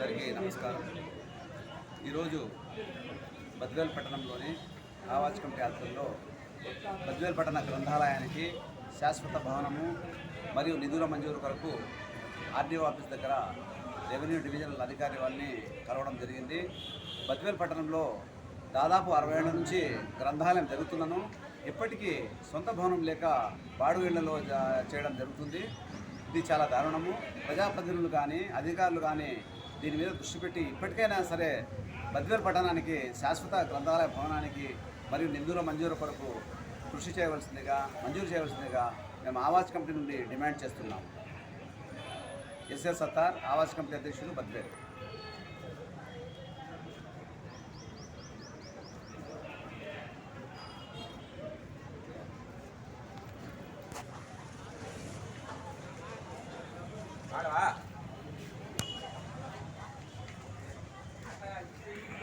అందరికీ నమస్కారం. ఈరోజు బద్వేల్ పట్టణంలోని ఆవాజ్ కమిటీ ఆధ్వర్యంలో బద్వేల్ పట్టణ గ్రంథాలయానికి శాశ్వత భవనము మరియు నిధుల మంజూరు కొరకు ఆర్డీఓ ఆఫీస్ దగ్గర రెవెన్యూ డివిజనల్ అధికారి వాళ్ళని కలవడం జరిగింది. బద్వేల్ పట్టణంలో దాదాపు అరవై ఏళ్ళ నుంచి గ్రంథాలయం జరుగుతున్నాను. ఇప్పటికీ సొంత భవనం లేక బాడు ఇళ్ళలో చేయడం జరుగుతుంది. ఇది చాలా దారుణము. ప్రజాప్రతినిధులు కానీ అధికారులు కానీ దీని మీద దృష్టి పెట్టి ఇప్పటికైనా సరే బద్వేర్ పట్టణానికి శాశ్వత గ్రంథాలయ భవనానికి మరియు నిధుల మంజూరు కొరకు కృషి చేయవలసిందిగా మంజూరు చేయవలసిందిగా మేము ఆవాస్ కమిటీ నుండి డిమాండ్ చేస్తున్నాం. ఎస్ఎస్ సత్తార్ ఆవాస్ కమిటీ అధ్యక్షుడు బద్వేర్